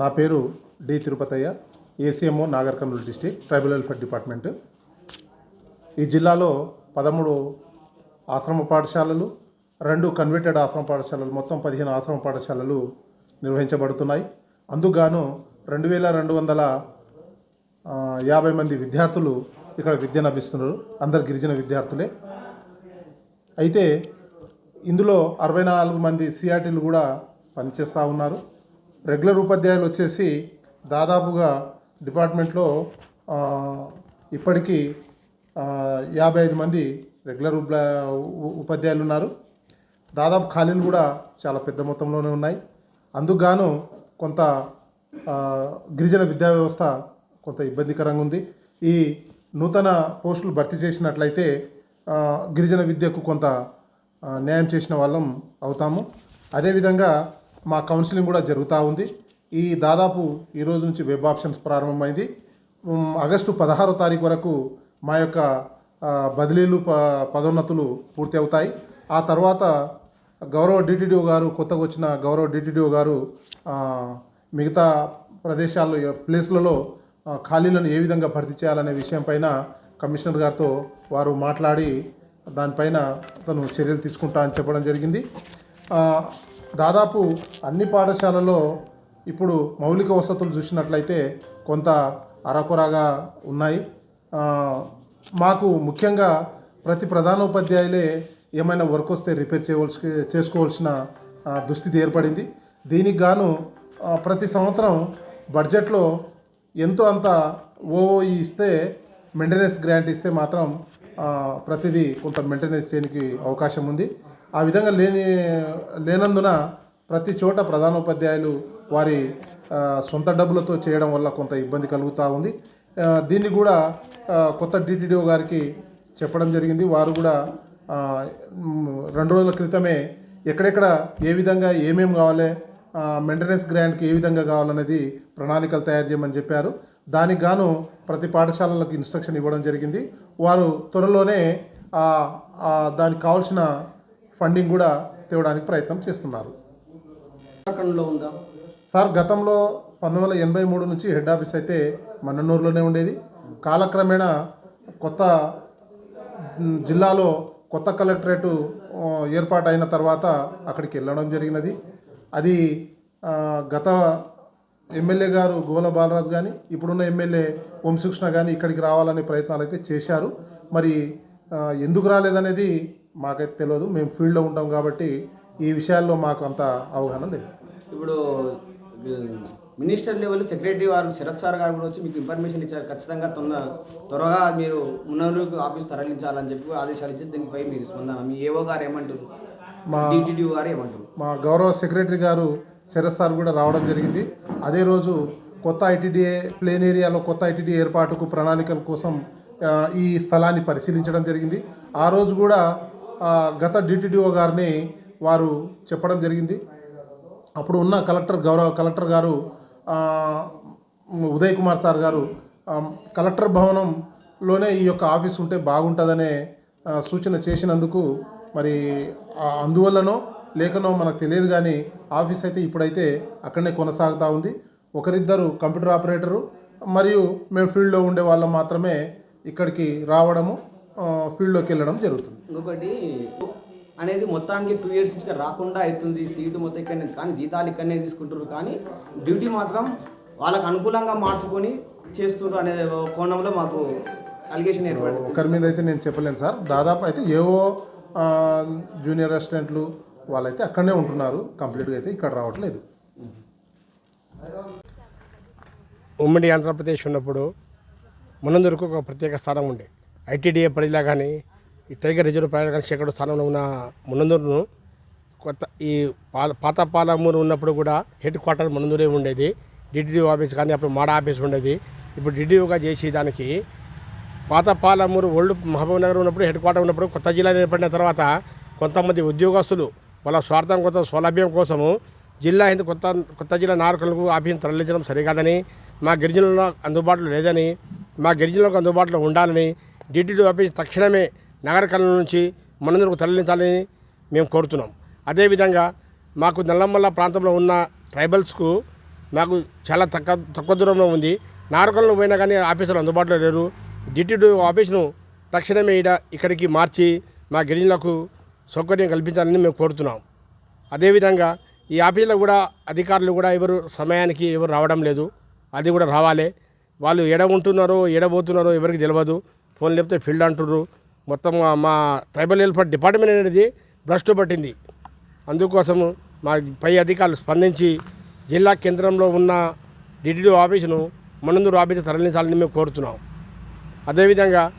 నా పేరు D Tirupathaiah ACMO Nagar Kurnool district tribal welfare department. ఈ జిల్లాలో పదమూడు ఆశ్రమ పాఠశాలలు రెండు కన్వర్టెడ్ ఆశ్రమ పాఠశాలలు మొత్తం పదిహేను ఆశ్రమ పాఠశాలలు నిర్వహించబడుతున్నాయి. అందుకుగాను రెండు వేల రెండు వందల యాభై మంది విద్యార్థులు ఇక్కడ విద్యను అభ్యస్తున్నారు అందరు గిరిజన విద్యార్థులే. అయితే ఇందులో అరవై నాలుగు మంది సిఆర్టీలు కూడా పనిచేస్తూ ఉన్నారు. రెగ్యులర్ ఉపాధ్యాయులు వచ్చేసి దాదాపుగా డిపార్ట్మెంట్లో ఇప్పటికీ యాభై ఐదు మంది రెగ్యులర్ ఉపాధ్యాయులు ఉన్నారు. దాదాపు ఖాళీలు కూడా చాలా పెద్ద మొత్తంలోనే ఉన్నాయి. అందుకుగాను కొంత గిరిజన విద్యా వ్యవస్థ కొంత ఇబ్బందికరంగా ఉంది. ఈ నూతన పోస్టులు భర్తీ చేసినట్లయితే గిరిజన విద్యకు కొంత న్యాయం చేసిన వాళ్ళం అవుతాము. అదేవిధంగా మా కౌన్సిలింగ్ కూడా జరుగుతూ ఉంది. ఈ దాదాపు ఈ రోజు నుంచి వెబ్ ఆప్షన్స్ ప్రారంభమైంది. ఆగస్టు పదహారో తారీఖు వరకు మా యొక్క బదిలీలు ప పదోన్నతులు పూర్తి అవుతాయి. ఆ తర్వాత గౌరవ డిటిడిఓ గారు కొత్తగా వచ్చిన గౌరవ డిటిడిఓ గారు మిగతా ప్రదేశాల్లో ప్లేస్లలో ఖాళీలను ఏ విధంగా భర్తీ చేయాలనే విషయం పైన కమిషనర్ గారితో వారు మాట్లాడి దానిపైన అతను చర్యలు తీసుకుంటా అని చెప్పడం జరిగింది. దాదాపు అన్ని పాఠశాలలో ఇప్పుడు మౌలిక వసతులు చూసినట్లయితే కొంత అరకొరగా ఉన్నాయి. మాకు ముఖ్యంగా ప్రతి ప్రధానోపాధ్యాయులే ఏమైనా వర్క్ వస్తే రిపేర్ చేయవలసి చేసుకోవాల్సిన దుస్థితి ఏర్పడింది. దీనికి గాను ప్రతి సంవత్సరం బడ్జెట్లో ఎంతో అంత ఓఓఈ ఇస్తే మెయింటెనెన్స్ గ్రాంట్ ఇస్తే మాత్రం ప్రతిదీ కొంత మెయింటెనెన్స్ చేయడానికి అవకాశం ఉంది. ఆ విధంగా లేని లేనందున ప్రతి చోట ప్రధానోపాధ్యాయులు వారి సొంత డబ్బులతో చేయడం వల్ల కొంత ఇబ్బంది కలుగుతూ ఉంది. దీన్ని కూడా కొత్త డిటిడిఓ గారికి చెప్పడం జరిగింది. వారు కూడా రెండు రోజుల క్రితమే ఎక్కడెక్కడ ఏ విధంగా ఏమేమి కావాలి మెయింటెనెన్స్ గ్రాంట్కి ఏ విధంగా కావాలనేది ప్రణాళికలు తయారు చేయమని చెప్పారు. దానికి గాను ప్రతి పాఠశాలలకు ఇన్స్ట్రక్షన్ ఇవ్వడం జరిగింది. వారు త్వరలోనే దానికి కావాల్సిన ఫండింగ్ కూడా తేవడానికి ప్రయత్నం చేస్తున్నారు. సార్ గతంలో పంతొమ్మిది వందల ఎనభై మూడు నుంచి హెడ్ ఆఫీస్ అయితే మన్ననూరులోనే ఉండేది. కాలక్రమేణా కొత్త జిల్లాలో కొత్త కలెక్టరేటు ఆ, ఏర్పాటు అయిన తర్వాత అక్కడికి వెళ్ళడం జరిగినది. అది గత ఎమ్మెల్యే గారు గోల బాలరాజు కానీ ఇప్పుడున్న ఎమ్మెల్యే వంశకృష్ణ కానీ ఇక్కడికి రావాలనే ప్రయత్నాలు అయితే చేశారు. మరి ఎందుకు రాలేదనేది మాకైతే తెలియదు మేము ఫీల్డ్లో ఉంటాం కాబట్టి ఈ విషయాల్లో మాకు అంత అవగాహన లేదు. ఇప్పుడు మినిస్టర్ లెవెల్ సెక్రటరీ వారు శరత్ సార్ గారు కూడా వచ్చి మీకు ఇన్ఫర్మేషన్ ఇచ్చారు. ఖచ్చితంగా తొందర త్వరగా మీరు మున్నూరుకు ఆఫీస్ తరలించాలని చెప్పి ఆదేశాలు ఇచ్చి దీనిపై మీరు స్పందన మీ ఏఓ గారు ఏమంటారు మా డిటిడిఓ గారు ఏమంటారు మా గౌరవ సెక్రటరీ గారు శరత్ సార్ కూడా రావడం జరిగింది. అదే రోజు కొత్త ఐటీడీఏ ప్లేన్ ఏరియాలో కొత్త ఐటీడీ ఏర్పాటుకు ప్రణాళికల కోసం ఈ స్థలాన్ని పరిశీలించడం జరిగింది. ఆ రోజు కూడా గత డిటిడిఓ గారిని వారు చెప్పడం జరిగింది. అప్పుడు ఉన్న కలెక్టర్ గౌరవ కలెక్టర్ గారు ఉదయ్ కుమార్ సార్ గారు కలెక్టర్ భవనంలోనే ఈ యొక్క ఆఫీస్ ఉంటే బాగుంటుందనే సూచన చేసినందుకు మరి అందువల్లనో లేకనో మనకు తెలియదు కానీ ఆఫీస్ అయితే ఇప్పుడైతే అక్కడనే కొనసాగుతూ ఉంది. ఒకరిద్దరు కంప్యూటర్ ఆపరేటరు మరియు మేము ఫీల్డ్లో ఉండే వాళ్ళం మాత్రమే ఇక్కడికి రావడము. ఫీల్డ్లోకి వెళ్ళడం జరుగుతుంది. ఇంకొకటి అనేది మొత్తానికి టూ ఇయర్స్ నుంచి రాకుండా అవుతుంది సీటు మొత్తం ఇక్కడనే కానీ జీతాలు ఇక్కడనే తీసుకుంటారు కానీ డ్యూటీ మాత్రం వాళ్ళకు అనుకూలంగా మార్చుకొని చేస్తున్నారు అనే కోణంలో మాకు అలిగేషన్ ఏర్పడింది. ఒకరి మీద అయితే నేను చెప్పలేను సార్. దాదాపు అయితే ఏవో ఆ, జూనియర్ అసిస్టెంట్లు వాళ్ళైతే అక్కడనే ఉంటున్నారు. కంప్లీట్గా అయితే ఇక్కడ రావట్లేదు. ఉమ్మడి ఆంధ్రప్రదేశ్ ఉన్నప్పుడు మునందరకు ఒక ప్రత్యేక స్థానం ఉండే. ఐటీడీఏ పరిధిలో కానీ ఈ టైగర్ రిజర్వ్ ప్రయాణ శేఖరు స్థానంలో ఉన్న మునందూరును కొత్త ఈ పాల పాత పాలమూరు ఉన్నప్పుడు కూడా హెడ్ క్వార్టర్ మునందూరే ఉండేది. డిటిడిఓ ఆఫీస్ కానీ అప్పుడు మాడ ఆఫీస్ ఉండేది. ఇప్పుడు డిటిఓగా చేసి దానికి పాత పాలమూరు ఓల్డ్ మహబూబ్ నగర్ ఉన్నప్పుడు హెడ్ క్వార్టర్ ఉన్నప్పుడు కొత్త జిల్లా ఏర్పడిన తర్వాత కొంతమంది ఉద్యోగస్తులు వాళ్ళ స్వార్థం కోసం సౌలభ్యం కోసము జిల్లా హిందూ కొత్త కొత్త జిల్లా నాయకులకు ఆఫీస్ తరలించడం సరికాదని మా గిరిజనులకు అందుబాటులో లేదని మా గిరిజనులకు అందుబాటులో ఉండాలని డిటిడి ఆఫీస్ తక్షణమే నగర నుంచి మనందరకు తరలించాలని మేము కోరుతున్నాం. అదేవిధంగా మాకు నల్లమల్ల ప్రాంతంలో ఉన్న ట్రైబల్స్కు మాకు చాలా తక్కువ తక్కువ దూరంలో ఉంది. నారకొలను పోయినా కానీ ఆఫీసులు అందుబాటులో లేరు. డిటిడి ఆఫీసును తక్షణమే ఈడ ఇక్కడికి మార్చి మా గిరిజనులకు సౌకర్యం కల్పించాలని మేము కోరుతున్నాం. అదేవిధంగా ఈ ఆఫీసులో కూడా అధికారులు కూడా ఎవరు సమయానికి ఎవరు రావడం లేదు. అది కూడా రావాలి. వాళ్ళు ఎడ ఉంటున్నారో ఎడ పోతున్నారో ఎవరికి తెలియదు ఫోన్ లేపితే ఫీల్డ్ అంటుర్రు. మొత్తం మా- ట్రైబల్ వెల్ఫేర్ డిపార్ట్మెంట్ అనేది భ్రష్టు పట్టింది. అందుకోసము మా పై అధికారులు స్పందించి జిల్లా కేంద్రంలో ఉన్న డిటిడి ఆఫీసును మనందరూ ఆఫీసు తరలించాలని మేము కోరుతున్నాం. అదేవిధంగా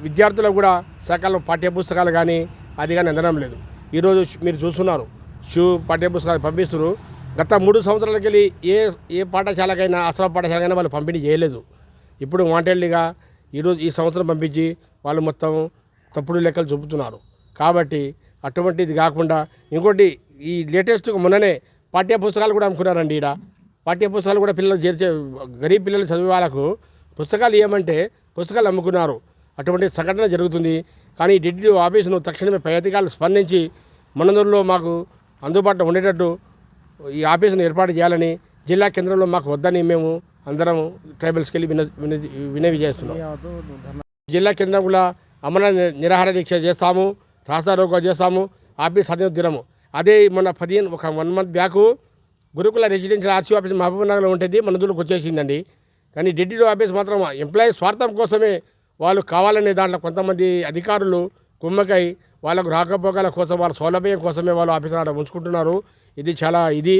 విద్యార్థులకు కూడా సకాలం పాఠ్య పుస్తకాలు కానీ అది కానీ అందడం లేదు. ఈరోజు మీరు చూస్తున్నారు షూ పాఠ్య పుస్తకాలు పంపిస్తున్నారు గత మూడు సంవత్సరాలకి వెళ్ళి ఏ ఏ పాఠశాలకైనా అసలు పాఠశాలకైనా వాళ్ళు పంపిణీ చేయలేదు. ఇప్పుడు వాంటెడ్లీగా ఈరోజు ఈ సంవత్సరం పంపించి వాళ్ళు మొత్తం తప్పుడు లెక్కలు చూపుతున్నారు. కాబట్టి అటువంటిది కాకుండా ఇంకోటి ఈ లేటెస్ట్ మొన్ననే పాఠ్య పుస్తకాలు కూడా అమ్ముకున్నారండి ఈడ. పాఠ్య పుస్తకాలు కూడా పిల్లలు చేర్చే గరీబ్ పిల్లలు చదివే వాళ్ళకు పుస్తకాలు ఏమంటే పుస్తకాలు అమ్ముకున్నారు. అటువంటి సంఘటన జరుగుతుంది. కానీ డిడ్డి ఆఫీసును తక్షణమే పై అధికారులు స్పందించి మనందరిలో మాకు అందుబాటులో ఉండేటట్టు ఈ ఆఫీసును ఏర్పాటు చేయాలని జిల్లా కేంద్రంలో మాకు వద్దని మేము అందరం ట్రైబల్స్కి వెళ్ళి విన వినవి చేస్తున్నాం. జిల్లా కేంద్రం కూడా అమర నిరాహార దీక్ష చేస్తాము రాస్తారోగా చేస్తాము ఆఫీస్ అదే దినము. అదే మన పదిహేను ఒక one month back Gurukula residential RC office Mahabub నగర్లో ఉంటుంది మన దూరకు వచ్చేసిందండి. కానీ డిడ్డిలో ఆఫీస్ మాత్రం ఎంప్లాయీస్ స్వార్థం కోసమే వాళ్ళు కావాలనే దాంట్లో కొంతమంది అధికారులు కుమ్మకై వాళ్ళకు రాకపోకల కోసం వాళ్ళ సౌలభ్యం కోసమే వాళ్ళు ఆఫీస్ ఆడ ఉంచుకుంటున్నారు. ఇది చాలా ఇది.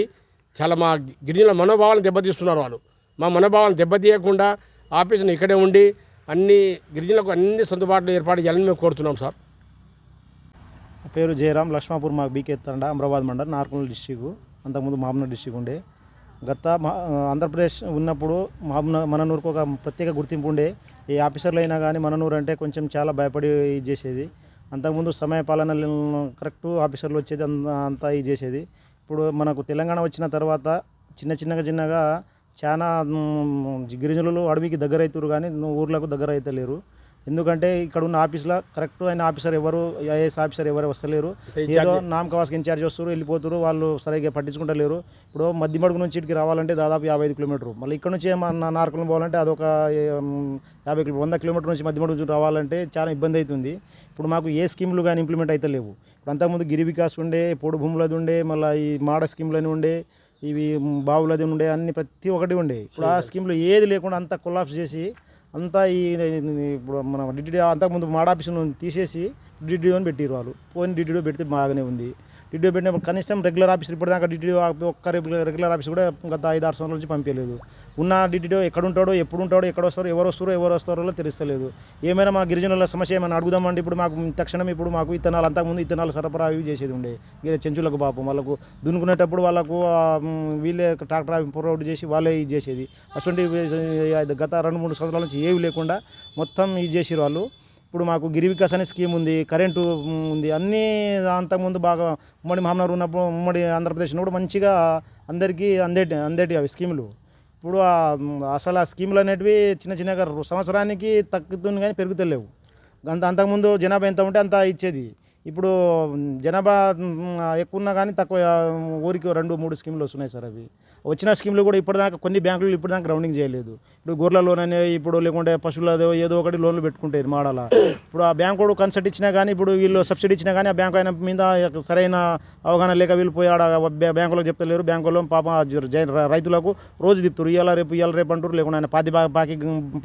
చాలా మా గిరిజనుల మనోభావాలను దెబ్బతీస్తున్నారు వాళ్ళు. మా మనోభావాలను దెబ్బతీయకుండా ఆఫీసును ఇక్కడే ఉండి అన్ని గిరిజనులకు అన్ని సర్దుబాట్లు ఏర్పాటు చేయాలని మేము కోరుతున్నాం సార్. పేరు జయరాం. లక్ష్మాపూర్ మాకు బీకే తండ అమరాబాద్ మండల్ నార్కల్ డిస్టిక్ అంతకుముందు మహబూబ్నగర్ డిస్టిక్ ఉండే. గత మా- ఆంధ్రప్రదేశ్ ఉన్నప్పుడు మహబూబ్నగర్ మననూరుకు ఒక ప్రత్యేక గుర్తింపు ఉండే. ఏ ఆఫీసర్లు అయినా కానీ మననూరు అంటే కొంచెం చాలా భయపడి ఇది చేసేది. అంతకుముందు సమయ పాలన కరెక్ట్ ఆఫీసర్లు వచ్చేది అంత- అంతా ఇది చేసేది. ఇప్పుడు మనకు తెలంగాణ వచ్చిన తర్వాత చిన్న చిన్నగా చిన్నగా చాలా గిరిజనులు అడవికి దగ్గర అవుతారు కానీ ఊర్లకు దగ్గర అవుతలేరు ఎందుకంటే ఇక్కడ ఉన్న ఆఫీస్లో కరెక్ట్ అయిన ఆఫీసర్ ఎవరు ఐఏఎస్ ఆఫీసర్ ఎవరు వస్తలేరు. ఏదో నామకవాస్కి ఇన్ఛార్జ్ వస్తారు వెళ్ళిపోతారు వాళ్ళు సరిగ్గా పట్టించుకుంటలేరు. ఇప్పుడు మధ్యమడుగు నుంచి ఇటుకి రావాలంటే దాదాపు యాభై ఐదు కిలోమీటర్లు. మళ్ళీ ఇక్కడ నుంచి నార్కులం పోవాలంటే అదొక యాభై కిలో వంద కిలోమీటర్ నుంచి మధ్యమడుగు నుంచి రావాలంటే చాలా ఇబ్బంది అవుతుంది. ఇప్పుడు మాకు ఏ స్కీములు కానీ ఇంప్లిమెంట్ అయితే లేవు. ఇప్పుడు అంతకుముందు గిరి వికాస్ ఉండే పొడు భూములది ఉండే మళ్ళీ ఈ మాడ స్కీమ్లని ఉండే ఇవి బావులది ఉండే అన్ని ప్రతి ఒక్కటి ఉండే. ఇప్పుడు ఆ స్కీమ్లో ఏది లేకుండా అంతా కొలాప్స్ చేసి అంతా ఈ ఇప్పుడు మన డిటిడి అంతకుముందు మాడ తీసేసి డిటిడిఓ అని పెట్టిరు వాళ్ళు. పోయిన డిటిడిఓ పెడితే బాగానే ఉంది. డిటిఓ పెట్టినప్పుడు కనీసం రెగ్యులర్ ఆఫీస్ ఇప్పటిదాకా డిటిడిఓ ఒక్క రెగ్యులర్ రెగ్యులర్ ఆఫీస్ కూడా గత ఐదు ఆరు సంవత్సరాల నుంచి పంపించలేదు. ఉన్న డిటిడిఓ ఎక్కడ ఉంటాడో ఎప్పుడు ఉంటాడో ఎక్కడ వస్తారో ఎవరు వస్తారో ఎవరు వస్తారో తెలుస్తలేదు. ఏమైనా మా గిరిజనుల సమస్య ఏమైనా అడుగుదామంటే ఇప్పుడు మాకు తక్షణం ఇప్పుడు మాకు ఇత్తనాలు అంతకుముందు ఇత్తనాలు సరఫరా అవి చేసేది ఉండే. చెంచులకు పాపం వాళ్ళకు దున్నుకునేటప్పుడు వాళ్ళకు వీళ్ళే ట్రాక్టర్ అవి ప్రొవైడ్ చేసి వాళ్ళే ఇది చేసేది. అటువంటి గత రెండు మూడు సంవత్సరాల నుంచి ఏవి లేకుండా మొత్తం ఇది చేసిరు వాళ్ళు. ఇప్పుడు మాకు గిరి వికాస్ అనే స్కీమ్ ఉంది కరెంటు ఉంది అన్నీ అంతకుముందు బాగా ఉమ్మడి మహమ్నగర్ ఉన్నప్పుడు ఉమ్మడి ఆంధ్రప్రదేశ్ ఉన్నప్పుడు మంచిగా అందరికీ అందేటి అందేటి అవి స్కీములు. ఇప్పుడు అసలు ఆ స్కీములు అనేటివి చిన్న చిన్నగా సంవత్సరానికి తగ్గుతుంది కానీ పెరుగుతలేవు. అంత అంతకుముందు జనాభా ఎంత ఉంటే అంత ఇచ్చేది. ఇప్పుడు జనాభా ఎక్కువ ఉన్నా కానీ తక్కువ ఊరికి రెండు మూడు స్కీములు వస్తున్నాయి సార్ అవి. వచ్చిన స్కీములు కూడా ఇప్పటిదాకా కొన్ని బ్యాంకులు ఇప్పటిదాకా గ్రౌండింగ్ చేయలేదు. ఇప్పుడు గొర్రెల లోన్ అనే ఇప్పుడు లేకుంటే పశువులదో ఏదో ఒకటి లోన్లు పెట్టుకుంటారు మాడాల. ఇప్పుడు ఆ బ్యాంక్ కూడా కన్సల్ట్ ఇచ్చినా కానీ ఇప్పుడు వీళ్ళు సబ్సిడీ ఇచ్చినా కానీ ఆ బ్యాంక్ ఆయన మీద సరైన అవగాహన లేక వీళ్ళు పోయి ఆడ బ్యాంకులో బ్యాంకులకు చెప్తలేరు. బ్యాంకులో పాప రైతులకు రోజు తిప్పుతారు. ఇవాళ రేపు ఇవాళ రేపు అంటారు లేకుంటే ఆయన పాతి బాకి బాకీ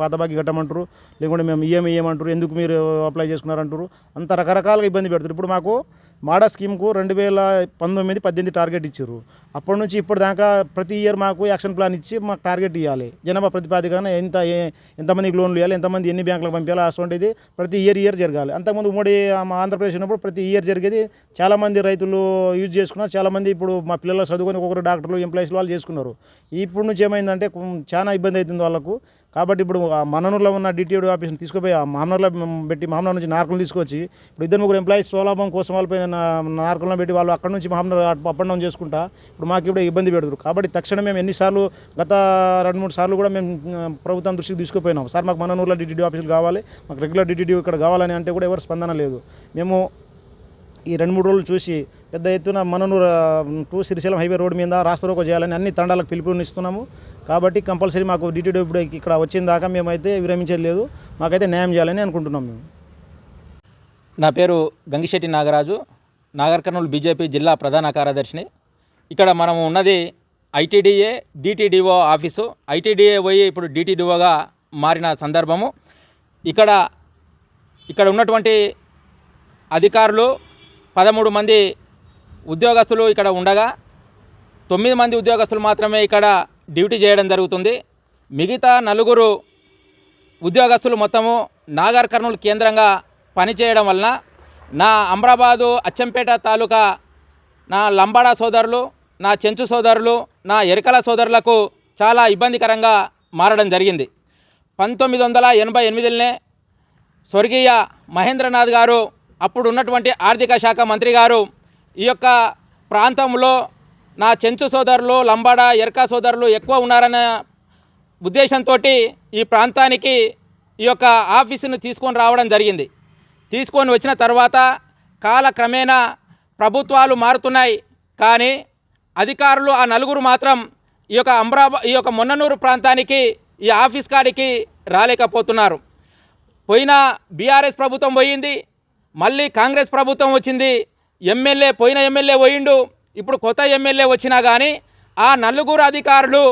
పాత బాకీ కట్టమంటారు లేకుంటే మేము ఈఎంఐ ఇవ్వమంటారు ఎందుకు మీరు అప్లై చేసుకున్నారంటారు అంత రకరకాలుగా ఇబ్బంది పెడతారు ఇప్పుడు మాకు మాడా స్కీమ్కు రెండు వేల పంతొమ్మిది పద్దెనిమిది టార్గెట్ ఇచ్చారు. అప్పటి నుంచి ఇప్పటిదాకా ప్రతి ఇయర్ మాకు యాక్షన్ ప్లాన్ ఇచ్చి మాకు టార్గెట్ ఇవ్వాలి జనాభా ప్రతిపాదికన ఎంత ఎంతమందికి లోన్లు ఇవ్వాలి ఎంతమంది ఎన్ని బ్యాంకులకు పంపించాలి అటువంటిది ప్రతి ఇయర్ ఇయర్ జరగాలి. అంతకుముందు ఉమ్మడి మా ఆంధ్రప్రదేశ్ ఉన్నప్పుడు ప్రతి ఇయర్ జరిగేది చాలామంది రైతులు యూజ్ చేసుకున్నారు. చాలామంది ఇప్పుడు మా పిల్లలు చదువుకొని ఒక్కొక్కరు డాక్టర్లు ఎంప్లాయీస్ వాళ్ళు చేసుకున్నారు. ఇప్పుడు నుంచి ఏమైందంటే చాలా ఇబ్బంది అవుతుంది వాళ్ళకు. కాబట్టి ఇప్పుడు ఆ మననూరులో ఉన్న డిటిఓడి ఆఫీస్ని తీసుకుపోయి ఆ మామనూరులో పెట్టి మామనూరు నుంచి నార్కులు తీసుకొచ్చి ఇప్పుడు ఇద్దరు ముగ్గురు ఎంప్లాయీస్ స్వలాభం కోసం వాళ్ళపై నార్కులను పెట్టి వాళ్ళు అక్కడ నుంచి మామనూరు అప్ అండ్ డౌన్ చేసుకుంటా ఇప్పుడు మాకు ఇప్పుడు ఇబ్బంది పెడతారు కాబట్టి తక్షణం మేము ఎన్నిసార్లు గత రెండు మూడు సార్లు కూడా మేము ప్రభుత్వం దృష్టికి తీసుకుపోయినాం. సార్ మాకు మననూరులో డిటిడి ఆఫీసులు కావాలి మాకు రెగ్యులర్ డిటిడి ఇక్కడ కావాలని అంటే కూడా ఎవరు స్పందన లేదు. మేము ఈ రెండు మూడు రోజులు చూసి పెద్ద ఎత్తున Mannanur to to Srisailam highway road మీద రాస్తారోకో చేయాలని అన్ని తండాలకు పిలుపునిస్తున్నాము. కాబట్టి కంపల్సరీ మాకు డిటీడీ ఇప్పుడు ఇక్కడ వచ్చిన దాకా మేమైతే విరమించేది లేదు. మాకైతే న్యాయం చేయాలని అనుకుంటున్నాం మేము. నా పేరు గంగిశెట్టి నాగరాజు. నాగర్ కర్నూలు బీజేపీ జిల్లా ప్రధాన కార్యదర్శిని. ఇక్కడ మనం ఉన్నది ఐటీడీఏ డిటిడిఓ ఆఫీసు. ఐటీడీఏ పోయి ఇప్పుడు డిటిడిఓగా మారిన సందర్భము. ఇక్కడ ఇక్కడ ఉన్నటువంటి అధికారులు పదమూడు మంది ఉద్యోగస్తులు ఇక్కడ ఉండగా తొమ్మిది మంది ఉద్యోగస్తులు మాత్రమే ఇక్కడ డ్యూటీ చేయడం జరుగుతుంది. మిగతా నలుగురు ఉద్యోగస్తులు మొత్తము నాగర్ కర్నూలు కేంద్రంగా పనిచేయడం వలన నా అమరాబాదు అచ్చంపేట తాలూకా నా లంబాడా సోదరులు నా చెంచు సోదరులు నా ఎరకల సోదరులకు చాలా ఇబ్బందికరంగా మారడం జరిగింది. పంతొమ్మిది వందల ఎనభై ఎనిమిదిలోనే స్వర్గీయ మహేంద్రనాథ్ గారు అప్పుడు ఉన్నటువంటి ఆర్థిక శాఖ మంత్రి గారు ఈ యొక్క ప్రాంతంలో నా చెంచు సోదరులు లంబాడ ఎరకా సోదరులు ఎక్కువ ఉన్నారన్న ఉద్దేశంతో ఈ ప్రాంతానికి ఈ యొక్క ఆఫీసును తీసుకొని రావడం జరిగింది. తీసుకొని వచ్చిన తర్వాత కాలక్రమేణా ప్రభుత్వాలు మారుతున్నాయి. కానీ అధికారులు ఆ నలుగురు మాత్రం ఈ యొక్క అమరాబా ఈ యొక్క మొన్ననూరు ప్రాంతానికి ఈ ఆఫీస్ కాడికి రాలేకపోతున్నారు. పోయిన బీఆర్ఎస్ ప్రభుత్వం పోయింది. మళ్ళీ కాంగ్రెస్ ప్రభుత్వం వచ్చింది. ఎమ్మెల్యే పోయిన ఎమ్మెల్యే పోయిండు. ఇప్పుడు కొత్త ఎమ్మెల్యే వచ్చినా కానీ ఆ నలుగురు అధికారులు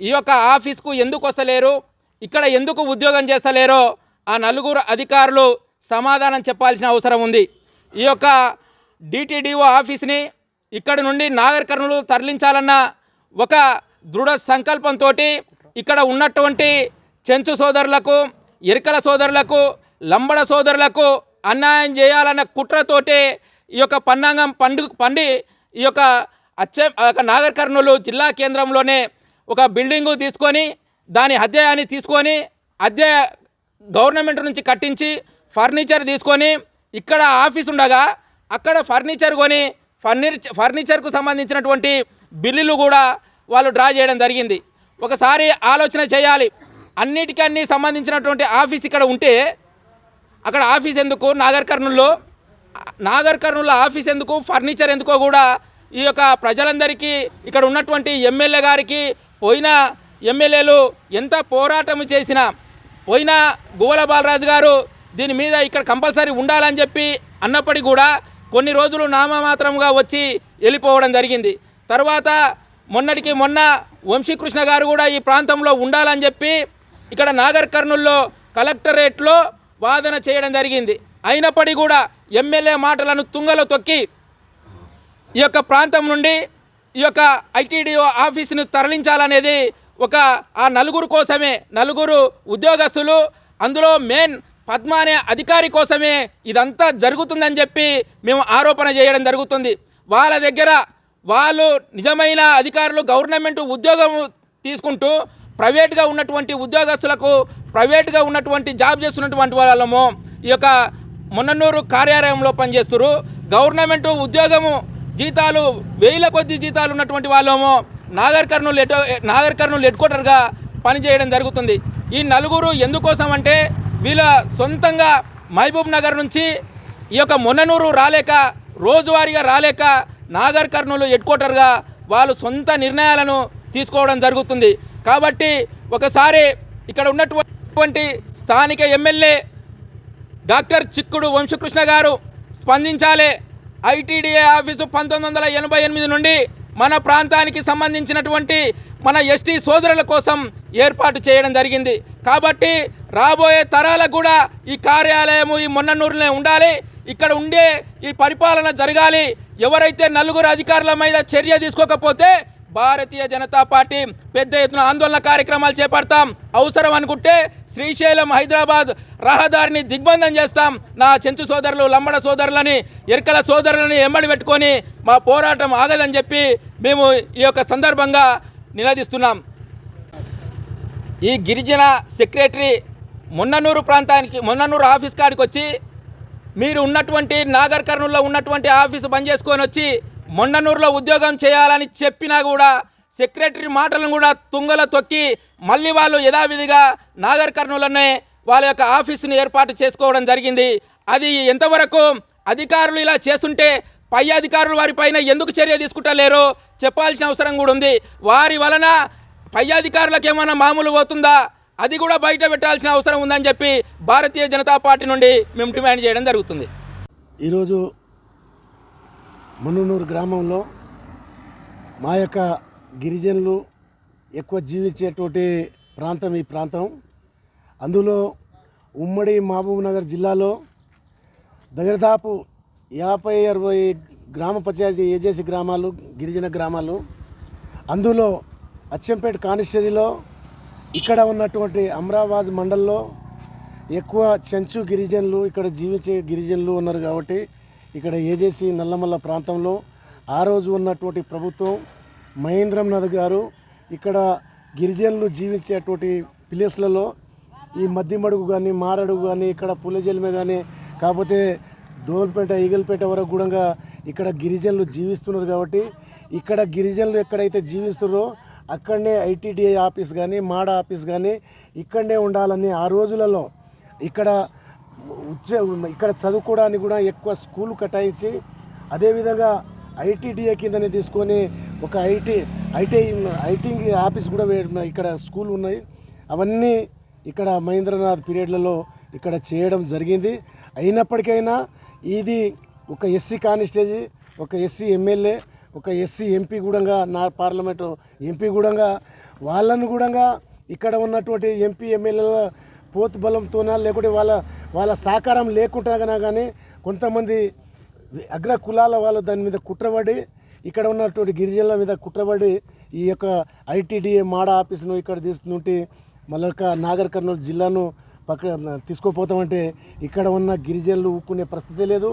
ఈ యొక్క ఆఫీస్కు ఎందుకు వస్తలేరు? ఇక్కడ ఎందుకు ఉద్యోగం చేస్తలేరో ఆ నలుగురు అధికారులు సమాధానం చెప్పాల్సిన అవసరం ఉంది. ఈ యొక్క డిటిడిఓ ఆఫీస్ని ఇక్కడ నుండి నాగర్ కర్నూలు తరలించాలన్న ఒక దృఢ సంకల్పంతో ఇక్కడ ఉన్నటువంటి చెంచు సోదరులకు ఎరికల సోదరులకు లంబడ సోదరులకు అన్యాయం చేయాలన్న కుట్రతోటే ఈ యొక్క పన్నాంగం పండు పండి ఈ యొక్క అచ్చే యొక్క నాగర్ కర్నూలు జిల్లా కేంద్రంలోనే ఒక బిల్డింగు తీసుకొని దాని అధ్యాయాన్ని తీసుకొని అద్దె గవర్నమెంట్ నుంచి కట్టించి ఫర్నిచర్ తీసుకొని ఇక్కడ ఆఫీస్ ఉండగా అక్కడ ఫర్నిచర్ కొని ఫర్నిచర్ ఫర్నిచర్కు సంబంధించినటువంటి బిల్లులు కూడా వాళ్ళు డ్రా చేయడం జరిగింది. ఒకసారి ఆలోచన చేయాలి. అన్నిటికన్నీ సంబంధించినటువంటి ఆఫీస్ ఇక్కడ ఉంటే అక్కడ ఆఫీస్ ఎందుకు? నాగర్ కర్నూల్లో నాగర్ కర్నూలు ఆఫీస్ ఎందుకు ఫర్నిచర్ ఎందుకో కూడా ఈ యొక్క ప్రజలందరికీ ఇక్కడ ఉన్నటువంటి ఎమ్మెల్యే గారికి పోయిన ఎమ్మెల్యేలు ఎంత పోరాటం చేసినా పోయిన గువ్వల బాలరాజు గారు దీని మీద ఇక్కడ కంపల్సరీ ఉండాలని చెప్పి అన్నప్పటికీ కూడా కొన్ని రోజులు నామమాత్రంగా వచ్చి వెళ్ళిపోవడం జరిగింది. తర్వాత మొన్నటికి మొన్న వంశీకృష్ణ గారు కూడా ఈ ప్రాంతంలో ఉండాలని చెప్పి ఇక్కడ నాగర్ కర్నూల్లో కలెక్టరేట్లో వాదన చేయడం జరిగింది. అయినప్పటికీ కూడా ఎమ్మెల్యే మాటలను తుంగలో తొక్కి ఈ యొక్క ప్రాంతం నుండి ఈ యొక్క ఐటీడీఓ ఆఫీసును తరలించాలనేది ఒక ఆ నలుగురు కోసమే నలుగురు ఉద్యోగస్తులు అందులో మెయిన్ పద్మ అనే అధికారి కోసమే ఇదంతా జరుగుతుందని చెప్పి మేము ఆరోపణ చేయడం జరుగుతుంది. వాళ్ళ దగ్గర వాళ్ళు నిజమైన అధికారులు గవర్నమెంట్ ఉద్యోగం తీసుకుంటూ ప్రైవేట్గా ఉన్నటువంటి ఉద్యోగస్తులకు ప్రైవేట్గా ఉన్నటువంటి జాబ్ చేస్తున్నటువంటి వాళ్ళము ఈ యొక్క మొన్ననూరు కార్యాలయంలో పనిచేస్తున్నారు గవర్నమెంట్ ఉద్యోగము జీతాలు వేల కొద్ది జీతాలు ఉన్నటువంటి వాళ్ళేమో నాగర్ కర్నూలు హెడ్ నాగర్ కర్నూలు హెడ్ క్వార్టర్గా పనిచేయడం జరుగుతుంది. ఈ నలుగురు ఎందుకోసం అంటే వీళ్ళ సొంతంగా మహబూబ్ నగర్ నుంచి ఈ యొక్క మొన్ననూరు రాలేక రోజువారీగా రాలేక నాగర్ కర్నూలు హెడ్ క్వార్టర్గా వాళ్ళు సొంత నిర్ణయాలను తీసుకోవడం జరుగుతుంది. కాబట్టి ఒకసారి ఇక్కడ ఉన్నటువంటి స్థానిక ఎమ్మెల్యే డాక్టర్ చిక్కుడు వంశకృష్ణ గారు స్పందించాలి. ఐటీడీఏ ఆఫీసు పంతొమ్మిది వందల ఎనభై ఎనిమిది నుండి మన ప్రాంతానికి సంబంధించినటువంటి మన ఎస్టీ సోదరుల కోసం ఏర్పాటు చేయడం జరిగింది. కాబట్టి రాబోయే తరాలకు కూడా ఈ కార్యాలయము ఈ మొన్ననూరులో ఉండాలి. ఇక్కడ ఉండే ఈ పరిపాలన జరగాలి. ఎవరైతే నలుగురు అధికారుల మీద చర్య తీసుకోకపోతే భారతీయ జనతా పార్టీ పెద్ద ఎత్తున ఆందోళన కార్యక్రమాలు చేపడతాం. అవసరం అనుకుంటే శ్రీశైలం హైదరాబాద్ రహదారిని దిగ్బంధం చేస్తాం. నా చెంచు సోదరులు లంబడ సోదరులని ఎరకల సోదరులని ఎమ్మడి పెట్టుకొని మా పోరాటం ఆగదని చెప్పి మేము ఈ యొక్క సందర్భంగా నిలదీస్తున్నాం ఈ గిరిజన సెక్రటరీ మొన్ననూరు ప్రాంతానికి మొన్ననూరు ఆఫీస్ కాడికి వచ్చి మీరు ఉన్నటువంటి నాగర్ కర్నూల్లో ఉన్నటువంటి ఆఫీసు బంద్ చేసుకొని వచ్చి మొన్ననూరులో ఉద్యోగం చేయాలని చెప్పినా కూడా సెక్రటరీ మాటలను కూడా తుంగల తొక్కి మళ్ళీ వాళ్ళు యథావిధిగా నాగర్ కర్నూలనే వాళ్ళ యొక్క ఆఫీసుని ఏర్పాటు చేసుకోవడం జరిగింది. అది ఎంతవరకు అధికారులు ఇలా చేస్తుంటే పై అధికారులు వారిపైన ఎందుకు చర్య తీసుకుంటలేరో? చెప్పాల్సిన అవసరం కూడా ఉంది. వారి వలన పై అధికారులకు ఏమైనా మామూలు పోతుందా? అది కూడా బయట పెట్టాల్సిన అవసరం ఉందని చెప్పి భారతీయ జనతా పార్టీ నుండి మేము డిమాండ్ చేయడం జరుగుతుంది. ఈరోజు మునునూరు గ్రామంలో మా యొక్క గిరిజనులు ఎక్కువ జీవించేటువంటి ప్రాంతం ఈ ప్రాంతం. అందులో ఉమ్మడి మహబూబ్ నగర్ జిల్లాలో దగ్గరదాపు యాభై అరవై గ్రామ పంచాయతీ ఏజెన్సీ గ్రామాలు గిరిజన గ్రామాలు. అందులో అచ్చంపేట కానిస్టేజీలో ఇక్కడ ఉన్నటువంటి అమరాబాద్ మండల్లో ఎక్కువ చెంచు గిరిజనులు ఇక్కడ జీవించే గిరిజనులు ఉన్నారు కాబట్టి ఇక్కడ ఏజేసి నల్లమల్ల ప్రాంతంలో ఆ రోజు ఉన్నటువంటి ప్రభుత్వం మహేంద్రనాథ్ గారు ఇక్కడ గిరిజనులు జీవించేటువంటి ప్లేస్లలో ఈ మద్దిమడుగు కానీ మారడుగు కానీ ఇక్కడ పులిజెల్మే కానీ కాకపోతే దోల్పేట ఈగల్పేట వరకు కూడా ఇక్కడ గిరిజనులు జీవిస్తున్నారు కాబట్టి ఇక్కడ గిరిజనులు ఎక్కడైతే జీవిస్తున్నారో అక్కడనే ఐటీడీఐ ఆఫీస్ కానీ మాడ ఆఫీస్ కానీ ఇక్కడనే ఉండాలని ఆ రోజులలో ఇక్కడ ఉద్యోగం ఇక్కడ చదువుకోవడానికి కూడా ఎక్కువ స్కూల్ కేటాయించి అదేవిధంగా ఐటీడీఏ కిందనే తీసుకొని ఒక ఐటీ ఐటీ ఐటీ ఆఫీస్ కూడా ఇక్కడ స్కూల్ ఉన్నాయి. అవన్నీ ఇక్కడ మహేంద్రనాథ్ పీరియడ్లలో ఇక్కడ చేయడం జరిగింది. అయినప్పటికైనా ఇది ఒక ఎస్సీ కానిస్టేజీ ఒక ఎస్సీ ఎమ్మెల్యే ఒక ఎస్సీ ఎంపీ కూడా నా పార్లమెంటు ఎంపీ కూడా వాళ్ళను కూడా ఇక్కడ ఉన్నటువంటి ఎంపీ ఎమ్మెల్యేల పోతు బలంతోనా లేకుంటే వాళ్ళ వాళ్ళ సహకారం లేకుండా కానీ కొంతమంది అగ్ర కులాల వాళ్ళు దాని మీద కుట్రబడి ఇక్కడ ఉన్నటువంటి గిరిజనుల మీద కుట్రబడి ఈ యొక్క ఐటీడీఏ మాడ ఆఫీసును ఇక్కడ తీసుకుంటే మళ్ళీ నాగర్ కర్నూలు జిల్లాను పక్క తీసుకోపోతామంటే ఇక్కడ ఉన్న గిరిజనులు ఊక్కునే పరిస్థితి లేదు.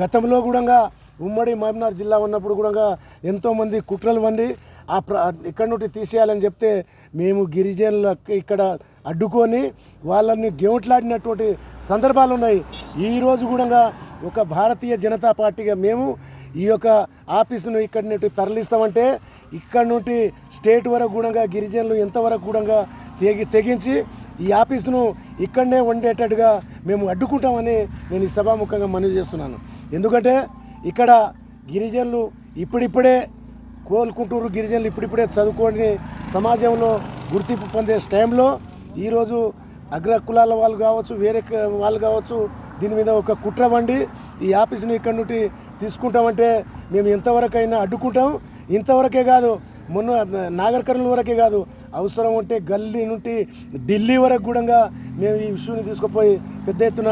గతంలో కూడా ఉమ్మడి మహబూబ్నగర్ జిల్లా ఉన్నప్పుడు కూడా ఎంతోమంది కుట్రలు వండి ఆ ప్ర ఇక్కడ నుండి తీసేయాలని చెప్తే మేము గిరిజనుల ఇక్కడ అడ్డుకొని వాళ్ళని గేవట్లాడినటువంటి సందర్భాలు ఉన్నాయి. ఈరోజు కూడా ఒక భారతీయ జనతా పార్టీగా మేము ఈ యొక్క ఆఫీసును ఇక్కడి నుండి తరలిస్తామంటే ఇక్కడ నుండి స్టేట్ వరకు కూడా గిరిజనులు ఎంతవరకు కూడా తెగి తెగించి ఈ ఆఫీసును ఇక్కడనే ఉండేటట్టుగా మేము అడ్డుకుంటామని నేను ఈ సభాముఖంగా మనవి చేస్తున్నాను. ఎందుకంటే ఇక్కడ గిరిజనులు ఇప్పుడిప్పుడే కోలుకుంటూరు గిరిజనులు ఇప్పుడిప్పుడే చదువుకొని సమాజంలో గుర్తింపు పొందే టైంలో ఈరోజు అగ్ర కులాల వాళ్ళు కావచ్చు వేరే వాళ్ళు కావచ్చు దీని మీద ఒక కుట్ర వండి ఈ ఆఫీస్ని ఇక్కడ నుండి తీసుకుంటామంటే మేము ఎంతవరకైనా అడ్డుకుంటాం. ఇంతవరకే కాదు మొన్న నాగర్ కర్నూలు వరకే కాదు అవసరం ఉంటే గల్లీ నుండి ఢిల్లీ వరకు కూడా మేము ఈ ఇష్యూని తీసుకుపోయి పెద్ద ఎత్తున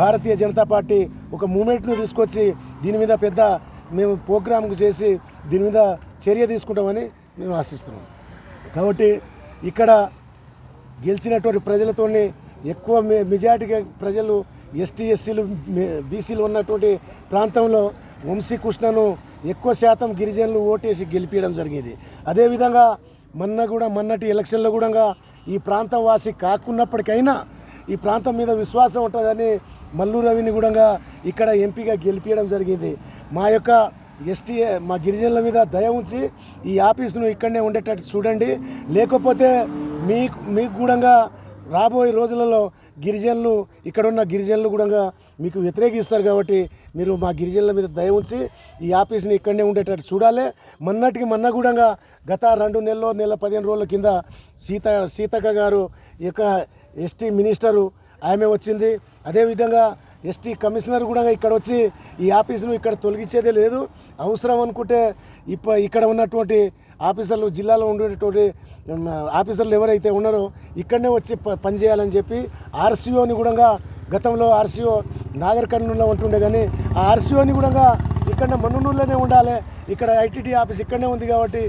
భారతీయ జనతా పార్టీ ఒక మూమెంట్ను తీసుకొచ్చి దీని మీద పెద్ద మేము ప్రోగ్రాంకు చేసి దీని మీద చర్య తీసుకుంటామని మేము ఆశిస్తున్నాం. కాబట్టి ఇక్కడ గెలిచినటువంటి ప్రజలతోని ఎక్కువ మె- మెజారిటీగా ప్రజలు ఎస్టీ ఎస్సీలు బీసీలు ఉన్నటువంటి ప్రాంతంలో వంశీ కృష్ణను ఎక్కువ శాతం గిరిజనులు ఓటేసి గెలిపించడం జరిగింది. అదేవిధంగా మొన్న కూడా మొన్నటి ఎలక్షన్లో కూడా ఈ ప్రాంతం వాసి కాకున్నప్పటికైనా ఈ ప్రాంతం మీద విశ్వాసం ఉంటుందని మల్లు రవిని కూడా ఇక్కడ ఎంపీగా గెలిపించడం జరిగింది. మా యొక్క ఎస్టీ మా గిరిజనుల మీద దయ ఉంచి ఈ ఆఫీసును ఇక్కడనే ఉండేటట్టు చూడండి. లేకపోతే మీకు మీకు కూడా రాబోయే రోజులలో గిరిజనులు ఇక్కడ ఉన్న గిరిజనులు కూడా మీకు వ్యతిరేకిస్తారు కాబట్టి మీరు మా గిరిజనుల మీద దయ ఉంచి ఈ ఆఫీస్ని ఇక్కడనే ఉండేటట్టు చూడాలి. మొన్నటికి మొన్న కూడా గత రెండు నెలలో నెల పదిహేను రోజుల కింద సీత సీతక్క గారు ఈ యొక్క ఎస్టీ మినిస్టరు ఆమె వచ్చింది. అదేవిధంగా ఎస్టీ కమిషనర్ కూడా ఇక్కడ వచ్చి ఈ ఆఫీసును ఇక్కడ తొలగించేదే లేదు. అవసరం అనుకుంటే ఇప్ప ఇక్కడ ఉన్నటువంటి ఆఫీసర్లు జిల్లాలో ఉండేటువంటి ఆఫీసర్లు ఎవరైతే ఉన్నారో ఇక్కడనే వచ్చి ప పనిచేయాలని చెప్పి ఆర్సీఓని కూడా గతంలో ఆర్సీఓ నాగర్ కర్నూలులో ఉంటుండే కానీ ఆ ఆర్సీఓని కూడా ఇక్కడ మన్నునూరులోనే ఉండాలి. ఇక్కడ ఐటీటీ ఆఫీస్ ఇక్కడనే ఉంది కాబట్టి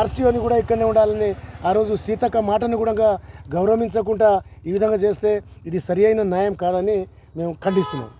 ఆర్సీఓని కూడా ఇక్కడనే ఉండాలని ఆ రోజు సీతక్క మాటను కూడా గౌరవించకుండా ఈ విధంగా చేస్తే ఇది సరి అయిన న్యాయం కాదని మేము ఖండిస్తున్నాం.